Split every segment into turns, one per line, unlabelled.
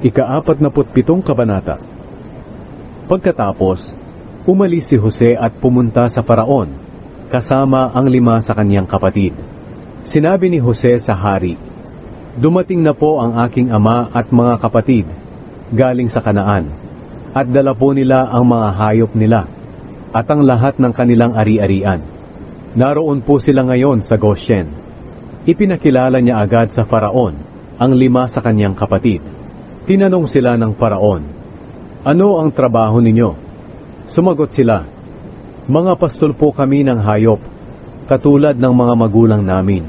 Ikaapat na pitong kabanata. Pagkatapos, umalis si Jose at pumunta sa Faraon, kasama ang lima sa kanyang kapatid. Sinabi ni Jose sa hari, Dumating na po ang aking ama at mga kapatid, galing sa kanaan, at dala po nila ang mga hayop nila, at ang lahat ng kanilang ari-arian. Naroon po sila ngayon sa Goshen. Ipinakilala niya agad sa Faraon ang lima sa kanyang kapatid. Tinanong sila ng Faraon, Ano ang trabaho ninyo? Sumagot sila, Mga pastol po kami ng hayop, katulad ng mga magulang namin.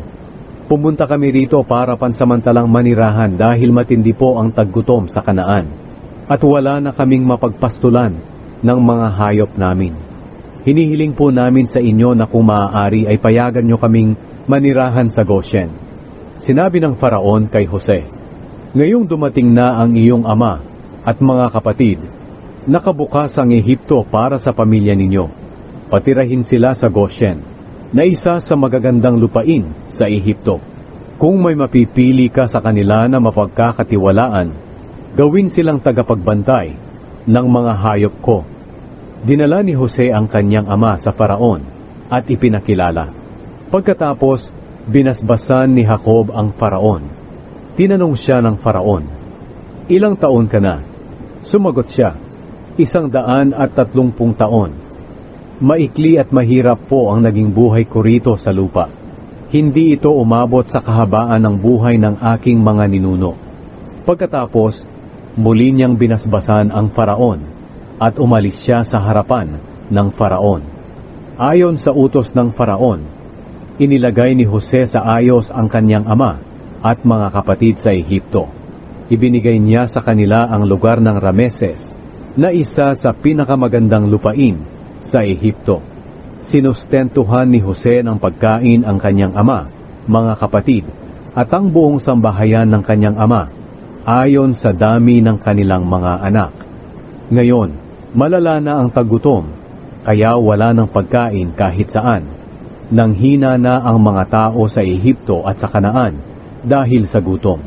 Pumunta kami rito para pansamantalang manirahan dahil matindi po ang taggutom sa kanaan. At wala na kaming mapagpastulan ng mga hayop namin. Hinihiling po namin sa inyo na kung maaari ay payagan nyo kaming manirahan sa Goshen. Sinabi ng Faraon kay Jose, Ngayong dumating na ang iyong ama at mga kapatid, nakabukas ang Ehipto para sa pamilya ninyo. Patirahin sila sa Goshen, na isa sa magagandang lupain sa Ehipto. Kung may mapipili ka sa kanila na mapagkakatiwalaan, gawin silang tagapagbantay ng mga hayop ko. Dinala ni Jose ang kanyang ama sa Faraon at ipinakilala. Pagkatapos, binasbasan ni Jacob ang Faraon. Tinanong siya ng Faraon, Ilang taon ka na? Sumagot siya, Isang daan at tatlongpung taon. Maikli at mahirap po ang naging buhay ko rito sa lupa. Hindi ito umabot sa kahabaan ng buhay ng aking mga ninuno. Pagkatapos, muli niyang binasbasan ang Faraon at umalis siya sa harapan ng Faraon. Ayon sa utos ng Faraon, inilagay ni Jose sa ayos ang kanyang ama at mga kapatid sa Ehipto. Ibinigay niya sa kanila ang lugar ng Rameses na isa sa pinakamagandang lupain sa Ehipto. Sinustentuhan ni Jose ng pagkain ang kanyang ama, mga kapatid, at ang buong sambahayan ng kanyang ama, ayon sa dami ng kanilang mga anak. Ngayon, malala na ang tagutom, kaya wala ng pagkain kahit saan. Nang hina na ang mga tao sa Ehipto at sa Kanaan dahil sa gutom.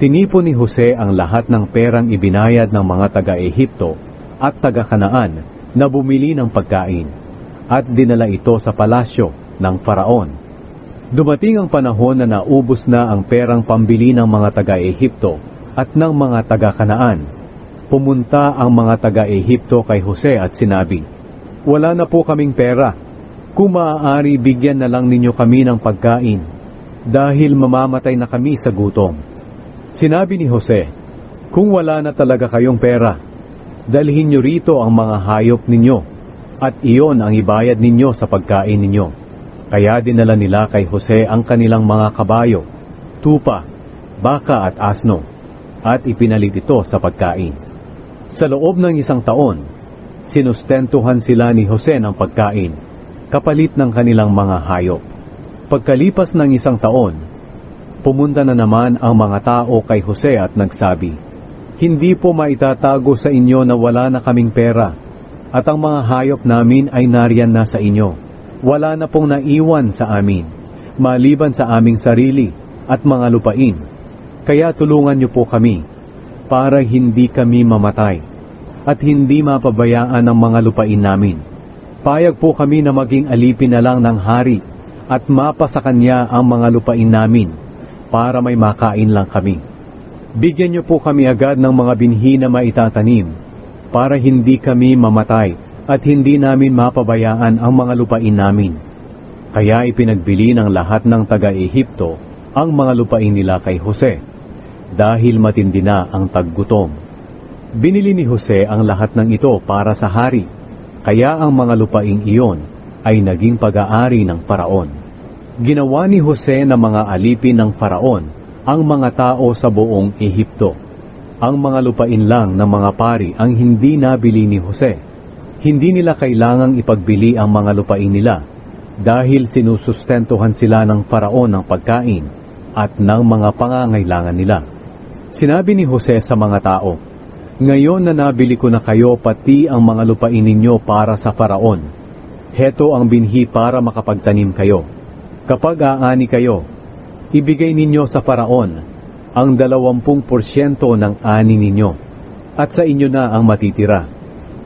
Tinipon ni Jose ang lahat ng perang ibinayad ng mga taga-Ehipto at taga-Kanaan na bumili ng pagkain at dinala ito sa palasyo ng Faraon. Dumating ang panahon na naubos na ang perang pambili ng mga taga-Ehipto at ng mga taga-Kanaan. Pumunta ang mga taga-Ehipto kay Jose at sinabi, Wala na po kaming pera. Kung maaari bigyan na lang ninyo kami ng pagkain dahil mamamatay na kami sa gutom. Sinabi ni Jose, Kung wala na talaga kayong pera, dalhin nyo rito ang mga hayop ninyo at iyon ang ibayad ninyo sa pagkain ninyo. Kaya dinala nila kay Jose ang kanilang mga kabayo, tupa, baka at asno, at ipinalit ito sa pagkain. Sa loob ng isang taon, sinustentuhan sila ni Jose ng pagkain, kapalit ng kanilang mga hayop. Pagkalipas ng isang taon, pumunta na naman ang mga tao kay Jose at nagsabi, Hindi po maitatago sa inyo na wala na kaming pera, at ang mga hayop namin ay nariyan na sa inyo. Wala na pong naiwan sa amin, maliban sa aming sarili at mga lupain. Kaya tulungan niyo po kami, para hindi kami mamatay, at hindi mapabayaan ang mga lupain namin. Payag po kami na maging alipin na lang ng hari, at mapa sa kanya ang mga lupain namin, para may makain lang kami. Bigyan niyo po kami agad ng mga binhi na maitatanim, para hindi kami mamatay at hindi namin mapabayaan ang mga lupain namin. Kaya ipinagbili ng lahat ng taga-Ehipto ang mga lupain nila kay Jose, dahil matindi na ang taggutom. Binili ni Jose ang lahat ng ito para sa hari, kaya ang mga lupaing iyon ay naging pag-aari ng Paraon. Ginawa ni Jose na mga alipin ng Faraon ang mga tao sa buong Ehipto. Ang mga lupain lang ng mga pari ang hindi nabili ni Jose. Hindi nila kailangang ipagbili ang mga lupain nila dahil sinusustentuhan sila ng Faraon ng pagkain at ng mga pangangailangan nila. Sinabi ni Jose sa mga tao, Ngayon na nabili ko na kayo pati ang mga lupain ninyo para sa Faraon. Heto ang binhi para makapagtanim kayo. Kapag aani kayo, ibigay ninyo sa Faraon ang dalawampung porsyento ng ani ninyo, at sa inyo na ang matitira,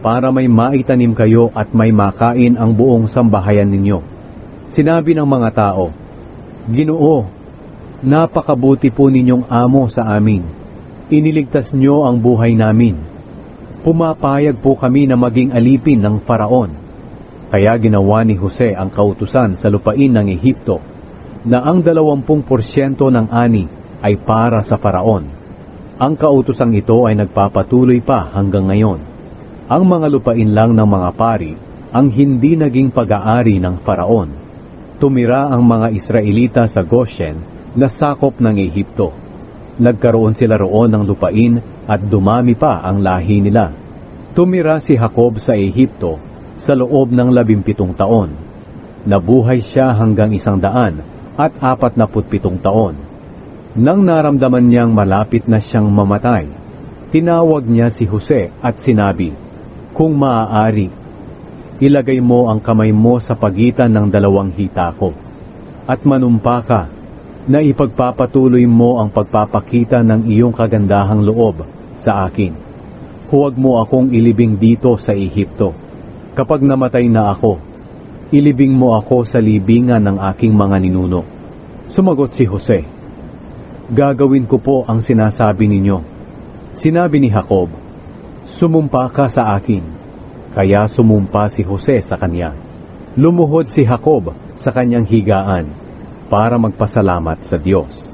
para may maitanim kayo at may makain ang buong sambahayan ninyo. Sinabi ng mga tao, Ginoo, napakabuti po ninyong amo sa amin. Iniligtas nyo ang buhay namin. Pumapayag po kami na maging alipin ng paraon. Kaya ginawa ni Jose ang kautusan sa lupain ng Ehipto na ang dalawampung porsyento ng ani ay para sa paraon. Ang kautusang ito ay nagpapatuloy pa hanggang ngayon. Ang mga lupain lang ng mga pari ang hindi naging pag-aari ng paraon. Tumira ang mga Israelita sa Goshen na sakop ng Ehipto. Nagkaroon sila roon ng lupain at dumami pa ang lahi nila. Tumira si Jacob sa Ehipto sa loob ng labimpitong taon. Nabuhay siya hanggang isang daan at apat na putpitong taon. Nang naramdaman niyang malapit na siyang mamatay, tinawag niya si Jose at sinabi, Kung maaari, ilagay mo ang kamay mo sa pagitan ng dalawang hita ko, at manumpa ka na ipagpapatuloy mo ang pagpapakita ng iyong kagandahang loob sa akin. Huwag mo akong ilibing dito sa Ehipto. Kapag namatay na ako, ilibing mo ako sa libingan ng aking mga ninuno. Sumagot si Jose, Gagawin ko po ang sinasabi ninyo. Sinabi ni Jacob, Sumumpa ka sa akin. Kaya sumumpa si Jose sa kanya. Lumuhod si Jacob sa kanyang higaan para magpasalamat sa Diyos.